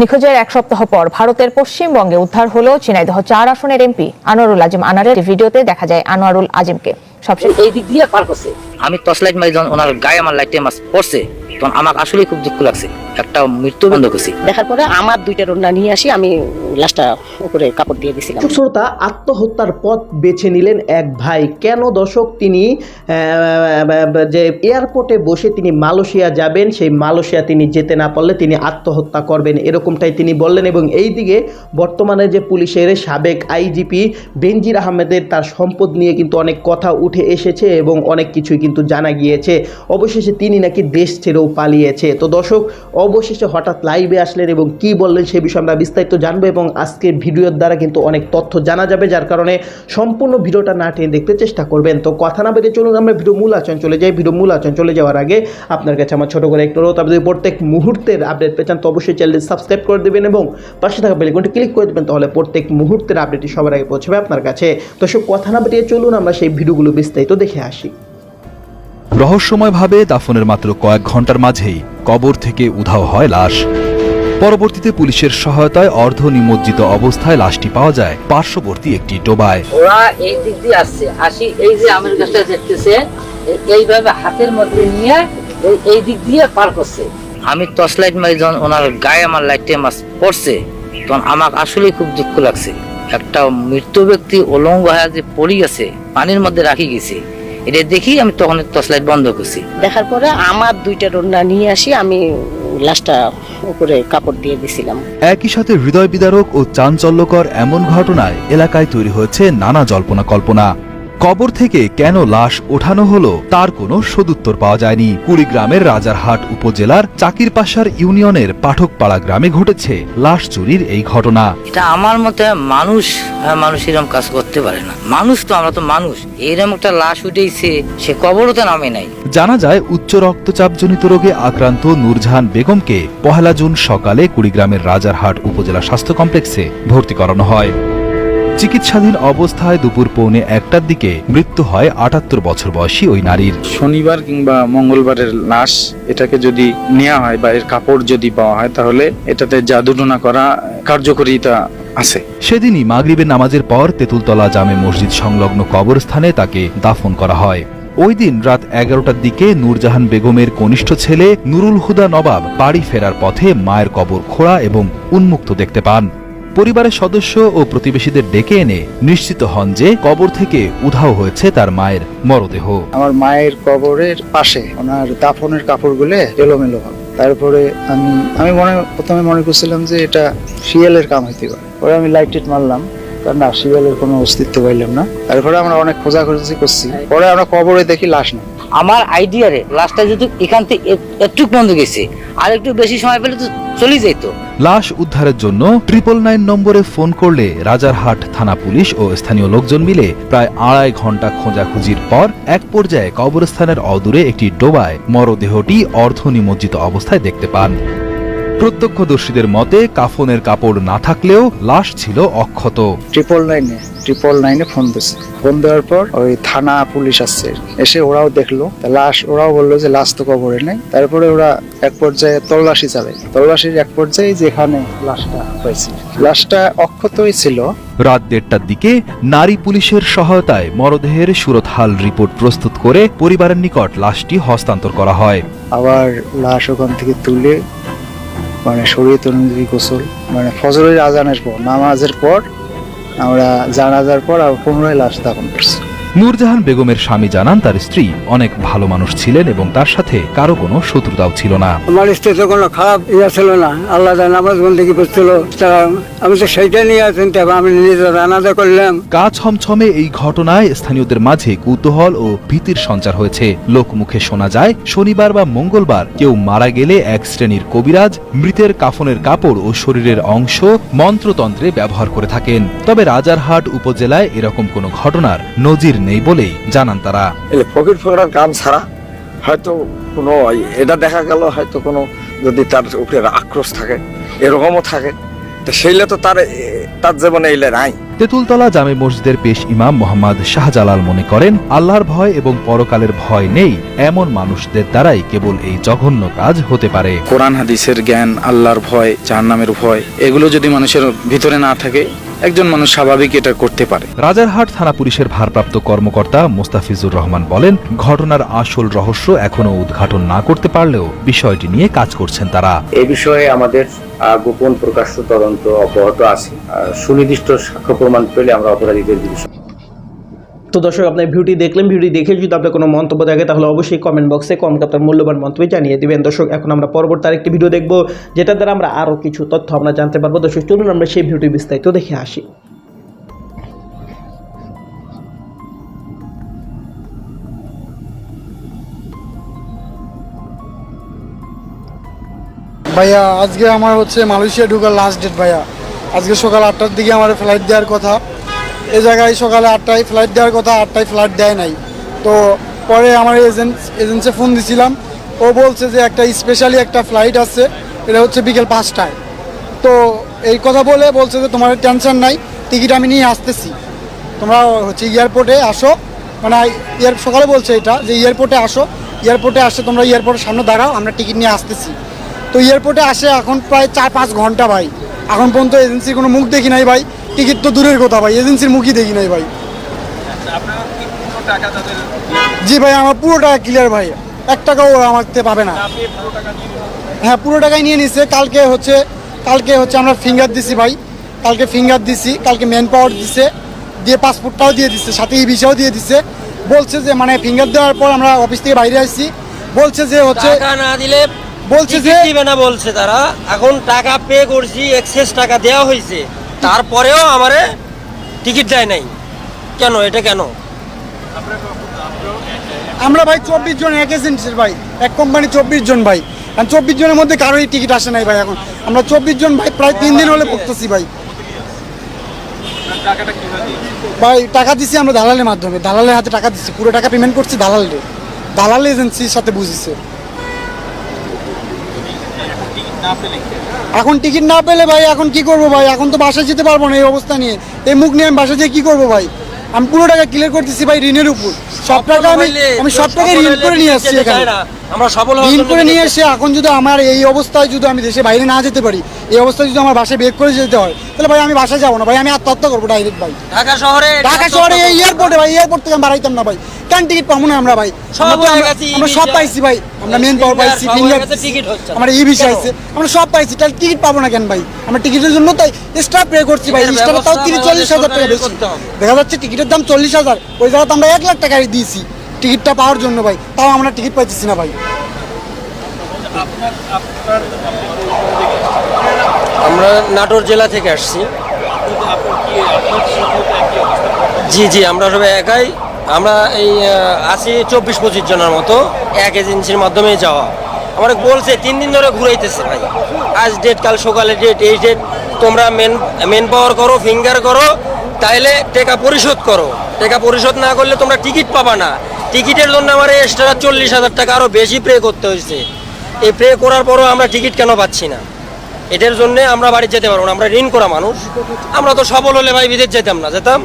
নিখোঁজের এক সপ্তাহ পর ভারতের পশ্চিমবঙ্গে উদ্ধার হলো ঝিনাইদহ চার আসনের এমপি আনোয়ারুল আজিম আনারের ভিডিওতে দেখা যায় আনোয়ারুল আজিমকে। সবশেষ এই দিক দিয়ে পার করছে। আমি টর্চ লাইট মারি ওনার গায়ে আমার লাইটে মাছ পড়ছে। তখন আমার আসলে খুব দুঃখ লাগছে। একটা মৃত্যু বন্ধ করছি। দেখার পরে আমার দুইটা রন্না নিয়ে আসি আমি লাশটা উপরে কাপড় দিয়ে দিছিলাম। শ্রোতা আত্মহত্যার পথ বেছে নিলেন এক ভাই। কেন দর্শক তিনি যে এয়ারপোর্টে বসে তিনি মালয়েশিয়া যাবেন সেই মালয়েশিয়া তিনি যেতে না পারলে তিনি আত্মহত্যা করবেন এরকমটাই তিনি বললেন। এবং এই দিকে বর্তমানে যে পুলিশের সাবেক আইজিপি বেনজির আহমেদের তার সম্পদ নিয়ে কিন্তু অনেক কথা উঠে এসেছে এবং অনেক কিছুই কিন্তু জানা গিয়েছে। অবশেষে তিনি নাকি দেশ ছেড়েও পালিয়েছে। তো দর্শক, অবশেষে হঠাৎ লাইভে আসলেন এবং কি বললেন সে বিষয়ে আমরা বিস্তারিত জানব এবং আজকের ভিডিওর দ্বারা কিন্তু অনেক তথ্য জানা যাবে, যার কারণে সম্পূর্ণ ভিডিওটা না টেনে দেখতে চেষ্টা করবেন। তো কথা না বেরিয়ে চলুন আমরা ভিডিও মূল আচরণ চলে যাই। ভিডিও মূল আচরণ চলে যাওয়ার আগে আপনার কাছে আমার ছোট করে একটু অনুরোধ, আপনি প্রত্যেক মুহূর্তের আপডেট পেয়ে চান, তো অবশ্যই চ্যানেলটি সাবস্ক্রাইব করে দেবেন এবং পাশে থাকা বেলকনটি ক্লিক করে দেবেন, তাহলে প্রত্যেক মুহূর্তের আপডেটটি সবার আগে পৌঁছবে আপনার কাছে। তো সব কথা না বেরিয়ে চলুন, আমরা সেই ভিডিওগুলো বিস্তারিত দেখে আসি। রহস্যময়ভাবে দাফনের মাত্র কয়েক ঘণ্টার মাঝেই কবর থেকে উধাও হয় লাশ। পরবর্তীতে পুলিশের সহায়তায় অর্ধ নিমজ্জিত অবস্থায় লাশটি পাওয়া যায় পার্শ্ববর্তী একটি ডোবায়। ওরা এই দিক দিয়ে আসছে। আসি এই যে আমের গাছটা দেখতেছে এইভাবে হাতের মধ্যে নিয়ে এই- এই দিক দিয়ে পার করছে। আমি টর্চ লাইট মারি যখন ওনার গায়ে আমার লাইটে মাছ পড়ছে তখন আমার আসলে খুব দুঃখ লাগছে। একটা মৃত্যু ব্যক্তি অলঙ্গ হয়ে যে পড়ে গেছে পানির মধ্যে রাখি গেছে। এটা দেখি আমি তখন টর্চ লাইট বন্ধ করছি। দেখার পরে আমার দুইটা রন্না নিয়ে আসি আমি লাশটা উপরে কাপড় দিয়ে দিছিলাম। একই সাথে হৃদয় বিদারক ও চাঞ্চল্যকর এমন ঘটনায় এলাকায় তৈরি হয়েছে নানা জল্পনা কল্পনা। কবর থেকে কেন লাশ ওঠানো হলো তার কোনো সদুত্তর পাওয়া যায়নি। কুড়িগ্রামের রাজারহাট উপজেলার চাকিরপাশার ইউনিয়নের পাঠকপাড়া গ্রামে ঘটেছে লাশ চুরির এই ঘটনা। এটা আমার মতে মানুষ মানুষ এরকম কাজ করতে পারে না। মানুষ তো আমরা তো মানুষ। এরকম একটা লাশ উঠেছে সে কবরও তো নামে নাই। জানা যায় উচ্চ রক্তচাপজনিত রোগে আক্রান্ত নূরজাহান বেগমকে পহেলা জুন সকালে কুড়িগ্রামের রাজারহাট উপজেলা স্বাস্থ্য কমপ্লেক্সে ভর্তি করানো হয়। চিকিৎসাধীন অবস্থায় দুপুর পৌনে একটার দিকে মৃত্যু হয় আটাত্তর বছর বয়সী ওই নারীর। শনিবার কিংবা মঙ্গলবারের লাশ এটাকে যদি নেওয়া হয় বা এর কাপড় যদি পাওয়া হয় তাহলে এটাতে জাদুটনা করা কার্যকরিতা আছে। সেদিনই মাগরিবের নামাজের পর তেঁতুলতলা জামে মসজিদ সংলগ্ন কবরস্থানে তাকে দাফন করা হয়। ওই দিন রাত এগারোটার দিকে নূরজাহান বেগমের কনিষ্ঠ ছেলে নুরুল হুদা নবাব বাড়ি ফেরার পথে মায়ের কবর খোঁড়া এবং উন্মুক্ত দেখতে পান। পরিবারের সদস্য ও প্রতিবেশীদের ডেকে এনে নিশ্চিত হন যে কবর থেকে উধাও হয়েছে তার মায়ের মরদেহ। আমার মায়ের কবরের পাশে ওনার দাফনের কাপড়গুলো এলোমেলো হবে। তারপরে আমি আমি মনে প্রথমে মনে করছিলাম যে এটা শিয়ালের কাম হইতে পারে। পরে আমি লাইট টিট মারলাম তার না শিয়ালের কোনো অস্তিত্ব পাইলাম না। তারপরে আমরা অনেক খোঁজাখুঁজি করছি। পরে আমরা কবরে দেখি লাশ না আমার আইডিয়ারে লাশটা যদি এখান থেকে একটু বন্ধ গেছে আর একটু বেশি সময় পেলে তো চলে যেত লাশ উদ্ধারের জন্য ট্রিপল নাইন নম্বরে ফোন করলে রাজারহাট থানা পুলিশ ও স্থানীয় লোকজন মিলে প্রায় আড়াই ঘণ্টা খোঁজাখুঁজির পর এক পর্যায়ে কবরস্থানের অদূরে একটি ডোবায় মরদেহটি অর্ধ নিমজ্জিত অবস্থায় দেখতে পান। প্রত্যক্ষদর্শীদের মতে কাফনের কাপড় না থাকলেও লাশ ছিল অক্ষত। ট্রিপল নাইনে ট্রিপল নাইনে ফোন দিচ্ছে ফোন দেওয়ার পর ওই থানা পুলিশ আসছে এসে ওরাও দেখল। লাশ ওরাও বলল যে লাশ তো কবরে নেই। তারপরে ওরা এক পর্যায়ে তল্লাশি চালায়। তল্লাশির এক পর্যায়ে যেখানে লাশটা হয়েছে। লাশটা অক্ষতই ছিল। রাত দেড়টার দিকে নারী পুলিশের সহায়তায় মরদেহের সুরতহাল রিপোর্ট প্রস্তুত করে পরিবারের নিকট লাশটি হস্তান্তর করা হয়। আবার লাশ ওখান থেকে তুলে মানে শরীর অনুযায়ী গোসল মানে ফজরের আজানের পর, নামাজের পর, আমরা জানাজার পর আর পুনরায় লাশ দাপন করছি। নূরজাহান বেগমের স্বামী জানান তার স্ত্রী অনেক ভালো মানুষ ছিলেন এবং তার সাথে কারও কোনো শত্রুতাও ছিল না। আমার স্ত্রী তো কোনো খারাপ ইয়ে ছিল না। আল্লাহ নামাজ বন্দিকে করছিল আমি তো সেইটা নিয়ে চিন্তা আমি নিজে রান্নাটা করলাম। গা ছমছমে এই ঘটনায় স্থানীয়দের মাঝে কৌতূহল ও ভীতির সঞ্চার হয়েছে। লোকমুখে শোনা যায় শনিবার বা মঙ্গলবার কেউ মারা গেলে এক শ্রেণির কবিরাজ মৃতের কাফনের কাপড় ও শরীরের অংশ মন্ত্রতন্ত্রে ব্যবহার করে থাকেন। তবে রাজারহাট উপজেলায় এরকম কোনো ঘটনার নজির নেই বলেই জানান তারা। এই ফকির ফকরার কাম ছাড়া হয়তো কোনো এটা দেখা গেল হয়তো কোনো যদি তার উপরে আক্রোশ থাকে এরকমও থাকে তো সেইলে তো তার তার জীবনে এলে নাই। তেঁতুলতলা জামে মসজিদের পেশ ইমাম মোহাম্মদ শাহজালাল মনে করেন আল্লাহর ভয় এবং পরকালের ভয় নেই এমন মানুষদের দ্বারাই কেবল এই জঘন্য কাজ হতে পারে। কোরআন হাদিসের জ্ঞান আল্লাহর ভয় জাহান্নামের ভয় এগুলো যদি মানুষের ভিতরে না থাকে একজন মানুষ স্বাভাবিক এটা করতে পারে। রাজারহাট থানা পুলিশের ভারপ্রাপ্ত কর্মকর্তা মোস্তাফিজুর রহমান বলেন ঘটনার আসল রহস্য এখনও উদ্ঘাটন না করতে পারলেও বিষয়টি নিয়ে কাজ করছেন তারা। এ বিষয়ে আমাদের আহ, গোপন প্রকাশ্য তদন্ত অব্যাহত আছে। সুনির্দিষ্ট সাক্ষ্য প্রমাণ পেলে আমরা অপরাধীদের বিরুদ্ধে তো দর্শক, আপনার ভিউটি দেখলেন ভিডিওটি দেখে যদি আপনার কোনো মন্তব্য থাকে, তাহলে অবশ্যই কমেন্ট বক্সে কমেন্ট আপনার মূল্যবান মন্তব্য জানিয়ে দেবেন। দর্শক, এখন আমরা পরবর্তী আরেকটি ভিডিও দেখব, যেটার দ্বারা আমরা আরও কিছু তথ্য আমরা জানতে পারব। দর্শক, চলুন আমরা সেই ভিডিওটি বিস্তারিত দেখে আসি। ভাইয়া, আজকে আমার হচ্ছে মালয়েশিয়া ঢুকার লাস্ট ডেট ভাইয়া। আজকে সকাল আটটার দিকে আমার ফ্লাইট দেওয়ার কথা। এ জায়গায় সকালে আটটায় ফ্লাইট দেওয়ার কথা, আটটায় ফ্লাইট দেয় নাই। তো পরে আমার এজেন্ট এজেন্সে ফোন দিছিলাম। ও বলছে যে একটা স্পেশালি একটা ফ্লাইট আছে, এটা হচ্ছে বিকেল পাঁচটায়। তো এই কথা বলে বলছে যে তোমার টেনশন নাই টিকিট আমি নিয়ে আসতেছি। তোমরা হচ্ছে এয়ারপোর্টে আসো। মানে এয়ার, সকালে বলছে এটা, যে এয়ারপোর্টে আসো। এয়ারপোর্টে আসে তোমরা এয়ারপোর্টের সামনে দাঁড়াও, আমরা টিকিট নিয়ে আসতেছি। তো এয়ারপোর্টে আসে এখন প্রায় চার পাঁচ ঘণ্টা ভাই। এখন পর্যন্ত এজেন্সির কোনো মুখ দেখি নাই ভাই। টিকিট তো দূরের কথা ভাই এজেন্সির মুখই দেখি নাই ভাই। জি ভাই আমার পুরো টাকা ক্লিয়ার ভাই এক টাকাও ওরা থেকে পাবে না। হ্যাঁ পুরো টাকাই নিয়ে নিছে কালকে হচ্ছে কালকে হচ্ছে আমরা ফিঙ্গার দিছি ভাই কালকে ফিঙ্গার দিছি কালকে ম্যান পাওয়ার দিছে দিয়ে পাসপোর্টটাও দিয়ে দিচ্ছে সাথে ই ভিসাও দিয়ে দিছে। বলছে যে মানে ফিঙ্গার দেওয়ার পর আমরা অফিস থেকে বাইরে আসছি বলছে যে হচ্ছে টাকা না দিলে বলছে যে দিবে না বলছে তারা। এখন টাকা পে করছি এক্সেস টাকা দেওয়া হয়েছে তারপরেও আমারে টিকিট দেয় নাই। কেন? এটা কেন? আমরা ভাই চব্বিশ জন এক এজেন্সির ভাই, এক কোম্পানি চব্বিশ জন ভাই। চব্বিশ জনের মধ্যে কারোরই টিকিট আসে নাই ভাই এখন। আমরা চব্বিশ জন ভাই প্রায় তিন দিন হলে পড়তেছি ভাই। ভাই, টাকা দিছি আমরা দালালের মাধ্যমে। দালালের হাতে টাকা দিচ্ছি পুরো টাকা পেমেন্ট করছি দালালের। দালাল এজেন্সির সাথে বুঝেছে। এখন টিকিট না পেলে ভাই এখন কি করব ভাই? এখন তো বাসায় যেতে পারব না এই অবস্থা নিয়ে। এই মুখ নিয়ে আমি বাসায় যেয়ে কি করব ভাই? আমি পুরো টাকা ক্লিয়ার করতেছি ভাই ঋণের উপর। সব টাকা আমি আমি সব টাকা ঋণ করে নিয়ে আসছি এখানে। আমরা সফল ঋণ করে নিয়ে এসে এখন যদি আমার এই অবস্থায় যদি আমি দেশে বাইরে না যেতে পারি এই অবস্থায় যদি আমার বাসায় বের করে যেতে হয় তাহলে ভাই আমি বাসায় যাব না। ভাই আমি আত্মহত্যা করব ডাইরেক্ট ভাই। ঢাকা শহরে ঢাকা শহরে এই এয়ারপোর্টে ভাই এয়ারপোর্ট থেকে আমি বাড়াইতাম না ভাই। কেন টিকিট পাবো না আমরা ভাই। সব আমরা সব পাইছি ভাই। আমরা মেন পাওয়ার পাইছি ফিঙ্গার। আমরা ই ভিসা কেন? আছে আমরা সব পাইছি তাহলে টিকিট পাবো না কেন ভাই? আমরা টিকিটের জন্য তাই এক্সট্রা পে করছি ভাই। এক্সট্রা তাও তিরিশ চল্লিশ হাজার টাকা বেশি। দেখা যাচ্ছে টিকিটের দাম চল্লিশ হাজার। ওই জায়গাতে আমরা এক লাখ টাকা দিয়েছি টিকিটটা পাওয়ার জন্য ভাই। তাও আমরা টিকিট পাইতেছি না ভাই। আমরা নাটোর জেলা থেকে আসছি। জি জি আমরা সবাই একাই। আমরা এই আছি চব্বিশ পঁচিশ জনের মতো, এক এজেন্সির মাধ্যমে যাওয়া। আমার বলছে, তিন দিন ধরে ঘুরাইতেছে ভাই। আজ ডেট কাল সকালে ডেট এই ডেট তোমরা মেন মেন পাওয়ার করো ফিঙ্গার করো, তাইলে টাকা পরিশোধ করো। টাকা পরিশোধ না করলে তোমরা টিকিট পাবা না। টিকিটের জন্য আমার এক্সট্রা চল্লিশ হাজার টাকা আরও বেশি পে করতে হয়েছে। এই পে করার পরও আমরা টিকিট কেন পাচ্ছি না? এটার জন্য আমরা বাড়ি যেতে পারব না। আমরা ঋণ করা মানুষ। আমরা তো সবল হলে ভাই বিদেশ যেতাম না, যেতাম।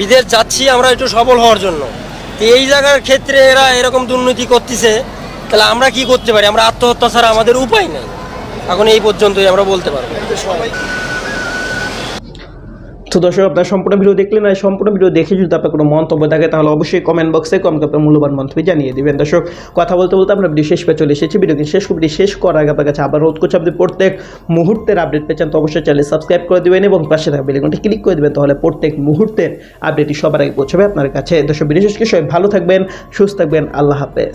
বিদেশ যাচ্ছি, আমরা একটু সফল হওয়ার জন্য। তো এই জায়গার ক্ষেত্রে এরা এরকম দুর্নীতি করতেছে, তাহলে আমরা কি করতে পারি? আমরা আত্মহত্যা ছাড়া আমাদের উপায় নেই। এখন এই পর্যন্তই আমরা বলতে পারব। তো দর্শক, আপনার সম্পূর্ণ ভিডিও দেখলেন আর সম্পূর্ণ ভিডিও দেখে যদি আপনার কোনো মন্তব্য থাকে, তাহলে অবশ্যই কমেন্ট বক্সে কমেন্ট আপনার মূল্যবান মন্তব্য জানিয়ে দিবেন। দর্শক, কথা বলতে বলতে আমরা ভিডিও শেষ পেয়ে চলে এসেছি। ভিডিওকে শেষ করে শেষ করার আগে আপনার কাছে আবার রোধ করছি, আপনি প্রত্যেক মুহূর্তের আপডেট পেয়েছেন তো অবশ্যই চ্যানেল সাবস্ক্রাইব করে দিবেন এবং পাশে থাকা বেলেগনটি ক্লিক করে দিবেন, তাহলে প্রত্যেক মুহূর্তের আপডেটটি সবার আগে পৌঁছবে আপনার কাছে। দর্শক ভিডিও সবাই ভালো থাকবেন, সুস্থ থাকবেন, আল্লাহ হাফেজ।